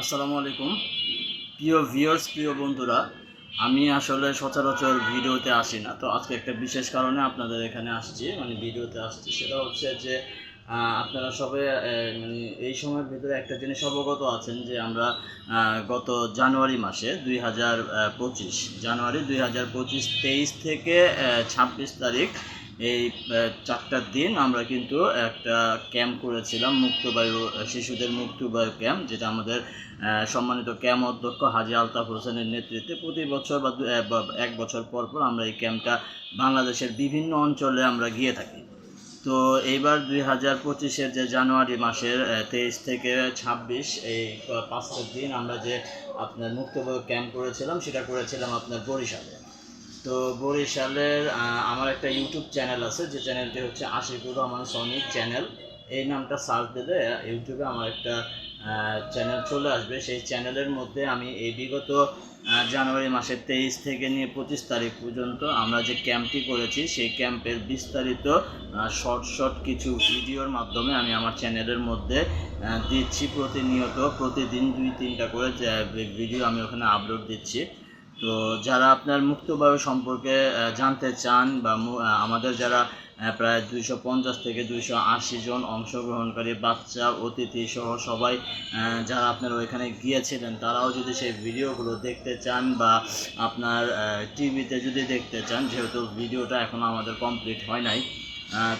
আসসালামু আলাইকুম। প্রিয় ভিউয়ার্স প্রিয় বন্ধুরা আমি আসলে সচরাচর ভিডিওতে আসি না। তো আজকে একটা বিশেষ কারণে আপনাদের এখানে আসছি মানে ভিডিওতে আসছি। সেটা হচ্ছে যে আপনারা আহ, মানে এই সময়ের ভিতরে একটা জিনিস অবগত আছেন যে আমরা গত জানুয়ারি মাসে দুই হাজার পঁচিশ জানুয়ারি দুই হাজার পঁচিশ তেইশ থেকে ছাব্বিশ তারিখ এই আহ, চারটা দিন আমরা কিন্তু একটা ক্যাম্প করেছিলাম মুক্তবায়ু শিশুদের মুক্তবায়ু ক্যাম্প যেটা আমাদের সম্মানিত ক্যাম্প অধ্যক্ষ হাজি আলতাফ হোসেনের নেতৃত্বে প্রতি বছর বা এক বছর পর পর আমরা এই ক্যাম্পটা বাংলাদেশের বিভিন্ন অঞ্চলে আমরা গিয়ে থাকি। তো এইবার দুই হাজার পঁচিশের যে জানুয়ারি মাসের তেইশ থেকে ছাব্বিশ এই প- পাঁচটা দিন আমরা যে আপনার মুক্তবায়ু ক্যাম্প করেছিলাম সেটা করেছিলাম আপনার বরিশালে। তো বরিশালের আমার একটা ইউটিউব চ্যানেল আছে, যে চ্যানেলটি হচ্ছে আশিকুর রহমান সনিক চ্যানেল। এই নামটা সার্চ দিলে ইউটিউবে আমার একটা চ্যানেল চলে আসবে। সেই চ্যানেলের মধ্যে আমি এই বিগত জানুয়ারি মাসের তেইশ থেকে নিয়ে পঁচিশ তারিখ পর্যন্ত আমরা যে ক্যাম্পটি করেছি, সেই ক্যাম্পের বিস্তারিত শর্ট শর্ট কিছু ভিডিওর মাধ্যমে আমি আমার চ্যানেলের মধ্যে দিচ্ছি প্রতিনিয়ত। প্রতিদিন দুই তিনটা করে ভিডিও আমি ওখানে আপলোড দিচ্ছি। তো যারা আপনার মুক্তবায়ু সম্পর্কে জানতে চান বা আমাদের যারা প্রায় দুইশো পঞ্চাশ থেকে দুইশো আশি জন অংশগ্রহণকারী বাচ্চা, অতিথি সহ সবাই যারা আপনার ওইখানে গিয়েছিলেন, তারাও যদি সেই ভিডিওগুলো দেখতে চান বা আপনার টিভিতে যদি দেখতে চান, যেহেতু ভিডিওটা এখনও আমাদের কমপ্লিট হয় নাই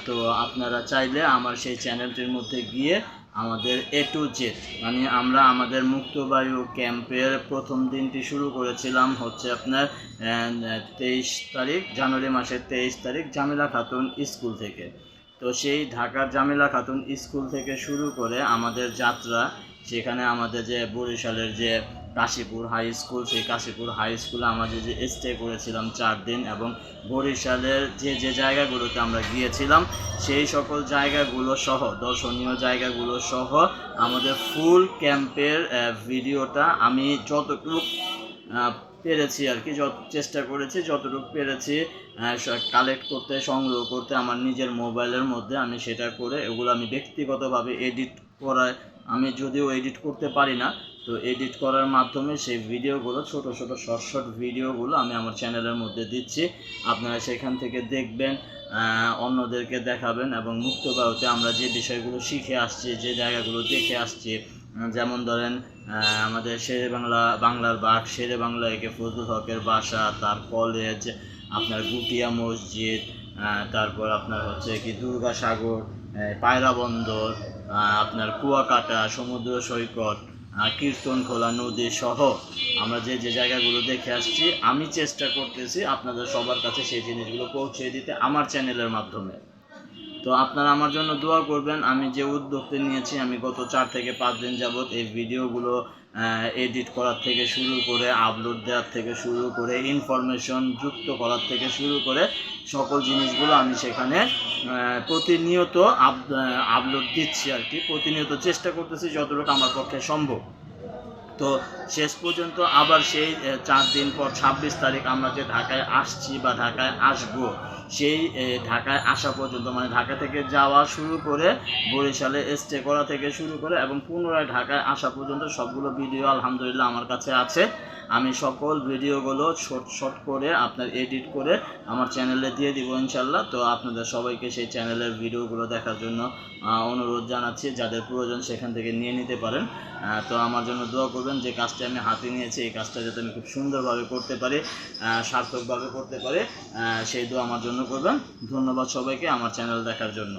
তো আপনারা চাইলে আমার সেই চ্যানেলটির মধ্যে গিয়ে আমাদের এ টু জেড মানে আমরা আমাদের মুক্তবায়ু ক্যাম্পের প্রথম দিনটি শুরু করেছিলাম হচ্ছে আপনার তেইশ তারিখ, জানুয়ারি মাসের তেইশ তারিখ জামিলা খাতুন স্কুল থেকে। তো সেই ঢাকার জামিলা খাতুন স্কুল থেকে শুরু করে আমাদের যাত্রা, সেখানে আমাদের যে বরিশালের যে কাশীপুর হাই স্কুল সেই কাশীপুর হাই স্কুলে আমাদের যে স্টে করেছিলাম চার দিন এবং বরিশালের যে যে জায়গাগুলোতে আমরা গিয়েছিলাম, সেই সকল জায়গাগুলো সহ, দর্শনীয় জায়গাগুলো সহ আমাদের ফুল ক্যাম্পের ভিডিওটা আমি যতটুকু পেরেছি আর কি, যত চেষ্টা করেছি, যতটুকু পেরেছি কালেক্ট করতে, সংগ্রহ করতে, আমার নিজের মোবাইলের মধ্যে আমি সেটা করে এগুলো আমি ব্যক্তিগতভাবে এডিট করায়, আমি যদিও এডিট করতে পারি না তো এডিট করার মাধ্যমে সেই ভিডিওগুলো ছোট ছোট শর্ট শর্ট ভিডিওগুলো আমি আমার চ্যানেলের মধ্যে দিচ্ছি। আপনারা সেখান থেকে দেখবেন অন্যদেরকে দেখাবেন এবং মুক্তবায়ুতে আমরা যে বিষয়গুলো শিখে আসছি, যে জায়গাগুলো দেখে আসছি যেমন ধরেন আমাদের শেরে বাংলা, বাংলার বাঘ, শেরে বাংলা একে ফজলুল হকের বাসা, তার কলেজ আপনার গুটিয়া মসজিদ তারপর আপনার হচ্ছে কি দুর্গা সাগর পায়রা বন্দর আপনার কুয়াকাটা, সমুদ্র সৈকত আহ, কীর্তনখোলা নদী সহ আমরা যে যে জায়গাগুলো দেখে আসছি আমি চেষ্টা করতেছি আপনাদের সবার কাছে সেই জিনিসগুলো পৌঁছে দিতে আমার চ্যানেলের মাধ্যমে। তো আপনারা আমার জন্য দোয়া করবেন আমি যে উদ্যোগটা নিয়েছি আমি গত চার থেকে পাঁচ দিন যাবত এই ভিডিওগুলো এডিট করার থেকে শুরু করে আপলোড দেওয়ার থেকে শুরু করে ইনফরমেশন যুক্ত করার থেকে শুরু করে সকল জিনিসগুলো আমি সেখানে প্রতিনিয়ত আপলোড দিচ্ছি আর কি। প্রতিনিয়ত চেষ্টা করতেছি যতটুকু আমার পক্ষে সম্ভব। তো শেষ পর্যন্ত আবার সেই চার দিন পর ছাব্বিশ তারিখ আমরা যে ঢাকায় আসছি বা ঢাকায় আসব, সেই ঢাকায় আসা পর্যন্ত মানে ঢাকা থেকে যাওয়া শুরু করে বরিশালে স্টে করা থেকে শুরু করে এবং পুনরায় ঢাকায় আসা পর্যন্ত সবগুলো ভিডিও আলহামদুলিল্লাহ আমার কাছে আছে। আমি সকল ভিডিওগুলো শর্ট শর্ট করে আপনার এডিট করে আমার চ্যানেলে দিয়ে দিব ইনশাল্লাহ তো আপনাদের সবাইকে সেই চ্যানেলের ভিডিওগুলো দেখার জন্য অনুরোধ জানাচ্ছি যাদের প্রয়োজন সেখান থেকে নিয়ে নিতে পারেন। তো আমার জন্য দোয়া করবেন যে কাজটা আমি হাতে নিয়েছি, এই কাজটা যাতে আমি খুব সুন্দরভাবে করতে পারি সার্থকভাবে করতে পারি সেই দোয়া আমার জন্য করবেন। ধন্যবাদ সবাইকে আমার চ্যানেল দেখার জন্য।